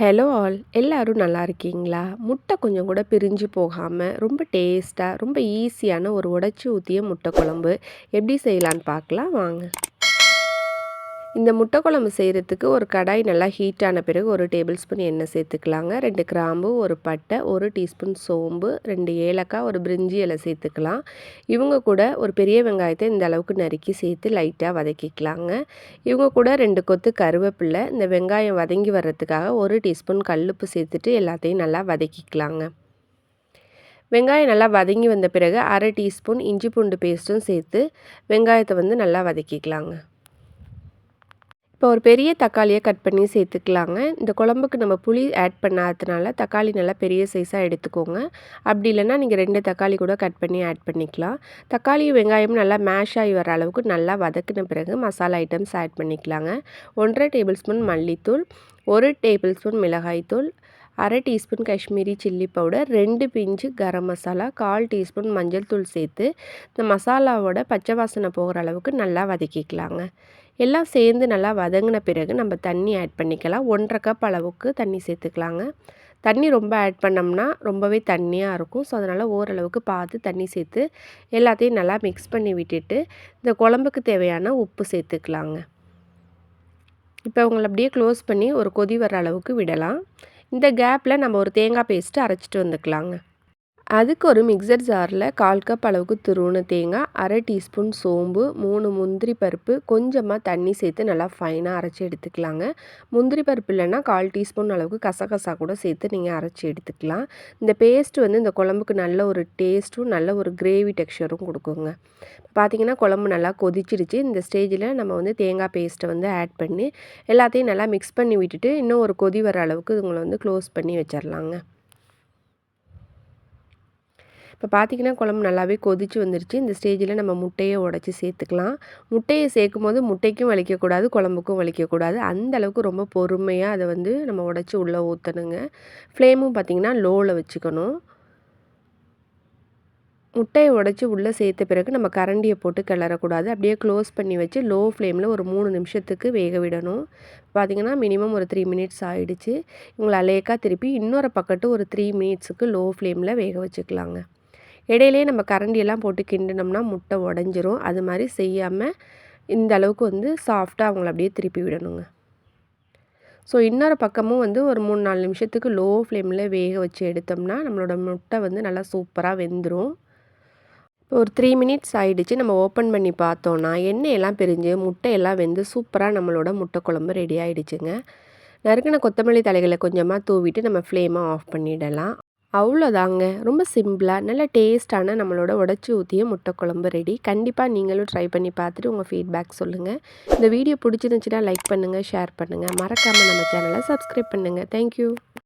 Hello all எல்லோரும் நல்லா இருக்கீங்களா? முட்டை கொஞ்சம் கூட பிரிஞ்சு போகாமல் ரொம்ப டேஸ்ட்டாக ரொம்ப ஈஸியான ஒரு உடச்சி ஊற்றிய முட்டை குழம்பு. எப்படி செய்யலான்னு பார்க்கலாம்? வாங்க. இந்த முட்டை குழம்பு செய்கிறதுக்கு ஒரு கடாய் நல்லா ஹீட் ஆன பிறகு ஒரு டேபிள் ஸ்பூன் எண்ணெய் சேர்த்துக்கலாங்க. ரெண்டு கிராம்பு ஒரு பட்டை ஒரு டீஸ்பூன் சோம்பு ரெண்டு ஏலக்காய் ஒரு பிரிஞ்சி இலை சேர்த்துக்கலாம். இவங்க கூட ஒரு பெரிய வெங்காயத்தை இந்த அளவுக்கு நறுக்கி சேர்த்து லைட்டாக வதக்கிக்கலாங்க. இவங்க கூட ரெண்டு கொத்து கருவேப்பில்லை இந்த வெங்காயம் வதங்கி வர்றதுக்காக ஒரு டீஸ்பூன் கல்லுப்பு சேர்த்துட்டு எல்லாத்தையும் நல்லா வதக்கிக்கலாங்க. வெங்காயம் நல்லா வதங்கி வந்த பிறகு அரை டீஸ்பூன் இஞ்சி பூண்டு பேஸ்ட்டும் சேர்த்து வெங்காயத்தை வந்து நல்லா வதக்கிக்கலாங்க. இப்போ ஒரு பெரிய தக்காளியை கட் பண்ணி சேர்த்துக்கலாங்க. இந்த குழம்புக்கு நம்ம புளி ஆட் பண்ணாததுனால தக்காளி நல்லா பெரிய சைஸாக எடுத்துக்கோங்க. அப்படி இல்லைன்னா நீங்கள் ரெண்டு தக்காளி கூட கட் பண்ணி ஆட் பண்ணிக்கலாம். தக்காளியும் வெங்காயமும் நல்லா மேஷ் ஆகி வர அளவுக்கு நல்லா வதக்கின பிறகு மசாலா ஐட்டம்ஸ் ஆட் பண்ணிக்கலாங்க. ஒன்றரை டேபிள் ஸ்பூன் மல்லித்தூள் ஒரு டேபிள் ஸ்பூன் மிளகாய்த்தூள் அரை டீஸ்பூன் காஷ்மீரி சில்லி பவுடர் ரெண்டு பிஞ்சு கரம் மசாலா கால் டீஸ்பூன் மஞ்சள் தூள் சேர்த்து இந்த மசாலாவோட பச்சை வாசனை போகிற அளவுக்கு நல்லா வதக்கிக்கலாங்க. எல்லாம் சேர்ந்து நல்லா வதங்கின பிறகு நம்ம தண்ணி ஆட் பண்ணிக்கலாம். ஒன்றரை கப் அளவுக்கு தண்ணி சேர்த்துக்கலாங்க. தண்ணி ரொம்ப ஆட் பண்ணோம்னா ரொம்பவே தண்ணியாக இருக்கும். ஸோ அதனால் ஓரளவுக்கு பார்த்து தண்ணி சேர்த்து எல்லாத்தையும் நல்லா மிக்ஸ் பண்ணி விட்டுட்டு இந்த குழம்புக்கு தேவையான உப்பு சேர்த்துக்கலாங்க. இப்போ உங்களை அப்படியே க்ளோஸ் பண்ணி ஒரு கொதி வர அளவுக்கு விடலாம். இந்த கேப்பில் நம்ம ஒரு தேங்காய் பேஸ்ட்டு அரைச்சிட்டு வந்துக்கலாங்க. அதுக்கு ஒரு மிக்சர் ஜாரில் கால் கப் அளவுக்கு துருவன தேங்காய் அரை டீஸ்பூன் சோம்பு மூணு முந்திரி பருப்பு கொஞ்சமாக தண்ணி சேர்த்து நல்லா ஃபைனாக அரைச்சி எடுத்துக்கலாங்க. முந்திரி பருப்பு இல்லைன்னா கால் டீஸ்பூன் அளவுக்கு கசகசா கூட சேர்த்து நீங்கள் அரைச்சி எடுத்துக்கலாம். இந்த பேஸ்ட் வந்து இந்த குழம்புக்கு நல்ல ஒரு டேஸ்ட்டும் நல்ல ஒரு கிரேவி டெக்ஸ்சரும் கொடுக்குங்க. பார்த்திங்கன்னா குழம்பு நல்லா கொதிச்சிருச்சு. இந்த ஸ்டேஜில் நம்ம வந்து தேங்காய் பேஸ்ட்டை வந்து ஆட் பண்ணி எல்லாத்தையும் நல்லா மிக்ஸ் பண்ணி விட்டுட்டு இன்னும் ஒரு கொதி வர அளவுக்கு இவங்களை வந்து க்ளோஸ் பண்ணி வச்சிடலாங்க இப்போ பார்த்திங்கன்னா குழம்பு நல்லாவே கொதிச்சு வந்துருச்சு. இந்த ஸ்டேஜில் நம்ம முட்டையை உடச்சி சேர்த்துக்கலாம். முட்டையை சேர்க்கும் போது முட்டைக்கும் வலிக்கக்கூடாது குழம்புக்கும் வலிக்கக்கூடாது. அந்த அளவுக்கு ரொம்ப பொறுமையாக அதை வந்து நம்ம உடச்சி உள்ளே ஊற்றணுங்க ஃப்ளேமும் பார்த்திங்கன்னா லோவில் வச்சுக்கணும். முட்டையை உடச்சி உள்ளே சேர்த்த பிறகு நம்ம கரண்டியை போட்டு கிளறக்கூடாது. அப்படியே க்ளோஸ் பண்ணி வச்சு லோ ஃப்ளேமில் ஒரு மூணு நிமிஷத்துக்கு வேக விடணும். பார்த்திங்கன்னா மினிமம் ஒரு த்ரீ மினிட்ஸ் ஆகிடுச்சு இவங்களை அலேக்காக திருப்பி இன்னொரு பக்கத்து ஒரு த்ரீ மினிட்ஸுக்கு லோ ஃப்ளேமில் வேக வச்சுக்கலாங்க. இடையிலே நம்ம கரண்டியெல்லாம் போட்டு கிண்டினோம்னா முட்டை உடஞ்சிரும். அது மாதிரி செய்யாமல் இந்த அளவுக்கு வந்து சாஃப்டாக அவங்கள அப்படியே திருப்பி விடணுங்க. ஸோ இன்னொரு பக்கமும் வந்து ஒரு மூணு நாலு நிமிஷத்துக்கு லோ ஃப்ளேமில் வேக வச்சு எடுத்தோம்னா நம்மளோட முட்டை வந்து நல்லா சூப்பராக வெந்துடும் ஒரு த்ரீ மினிட்ஸ் ஆகிடுச்சு நம்ம ஓப்பன் பண்ணி பார்த்தோன்னா எண்ணெயெல்லாம் பிரிஞ்சு முட்டையெல்லாம் வெந்து சூப்பராக நம்மளோட முட்டை குழம்பு ரெடி ஆகிடுச்சுங்க நறுக்கின கொத்தமல்லி தலைகளை கொஞ்சமாக தூவிட்டு நம்ம ஃப்ளேமை ஆஃப் பண்ணிடலாம். அவ்வளோதாங்க. ரொம்ப சிம்பிளாக நல்ல டேஸ்ட்டான நம்மளோட உடச்சி ஊற்றிய முட்டை குழம்பு ரெடி. கண்டிப்பாக நீங்களும் ட்ரை பண்ணி பார்த்துட்டு உங்கள் ஃபீட்பேக் சொல்லுங்கள் இந்த வீடியோ பிடிச்சிருந்துச்சின்னா லைக் பண்ணுங்கள் ஷேர் பண்ணுங்கள் மறக்காமல் நம்ம சேனலை சப்ஸ்கிரைப் பண்ணுங்கள் தேங்க்யூ